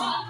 สา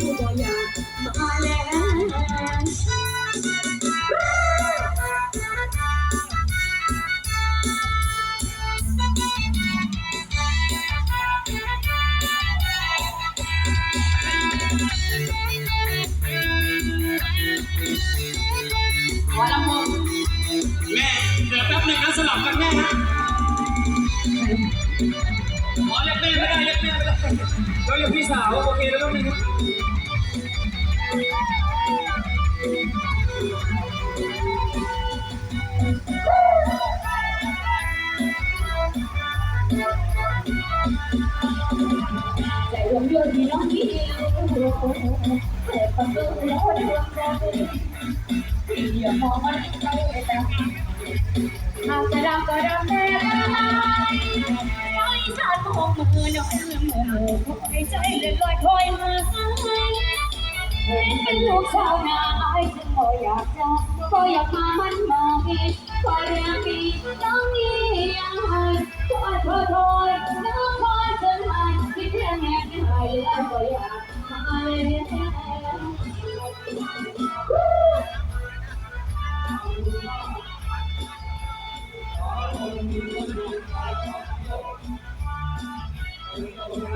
ขอลำวงแม่เดี๋ยวแป๊บหนึ่งนะสลับกันแม่นะขอเรียกแม่ไม่ได้เรียกแม่ไม่ได้เราเรียกพี่สาวโอเคแล้วต้องมีนะใจรวมเรื่องที่น้องที่เปิดประตูแล้ว ดวงใจที่อย่ามองมันไปแต่หากจะรักก็รักแต่ไม่ฉันมองมือน้องมือมือคอยใจเลื่อนลอยคอยมาเห็นเป็นลูกชาวนาอายจึงบ่อยากจะก็อยากมามันมาพี่คอยเรียกพี่น้องนี่ยังไงคอยคอยคอยน้องคอย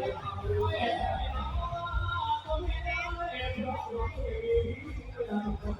ไหนที่เพียงแง่ที่ไหนแล้วก็อยาก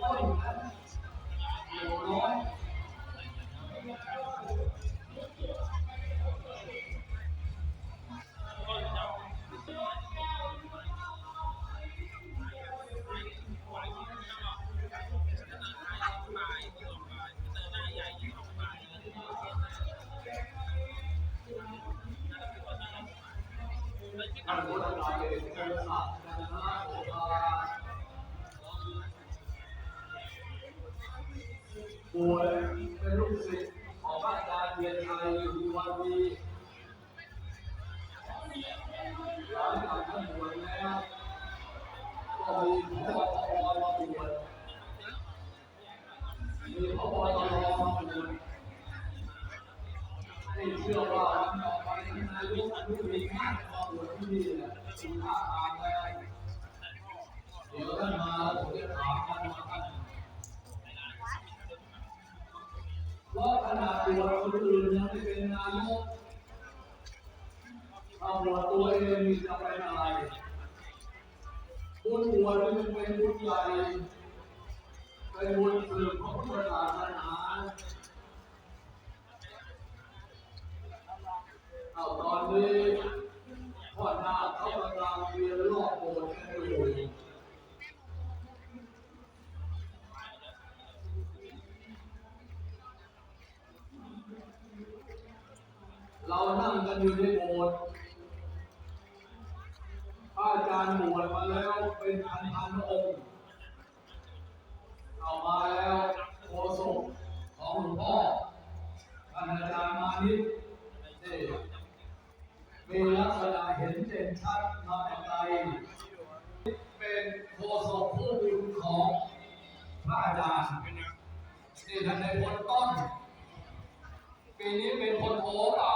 ข ป่วยเป็นลูกศิษย์ของอาจารย์เทียนชัยอยู่วันดีหลังจากท่านบวชแล้วก็มีพระพอมาบวชมีพระบอตรมาบวชให้เชื่อว่าวันต่อไปนายกอนุทินน่าจะมาบวชที่นี่แหละคุณท่าทางแล้วเดี๋ยวท่า นมาผมจะถามท่านว่าท่านเพราะขนาดตัวคนอื่นยังไม่เป็นนายกเอาหัวตัวเองมีจะเป็นอะไรบุญบวชมันเป็นบุญใหญ่เป็นบุญสืบของพุทธศาสนาเอาตอนนี้พ่อนาคเขากำลังเรียนรอบโบสถ์กันอยู่ เรานั่งกันอยู่ในโบสถ์พระอาจารย์บวชมาแล้วเป็นพันพันๆองค์เอามาแล้วโฆษกของหลวงพ่อท่านอาจารย์มานิดนี่มีลักษณะเห็นเด่นชัดมาแต่ไกลเป็นโฆษกผู้บุญของพระอาจารย์นี่ท่านในพลต้น ปีนี้เป็นคนโทเปล่า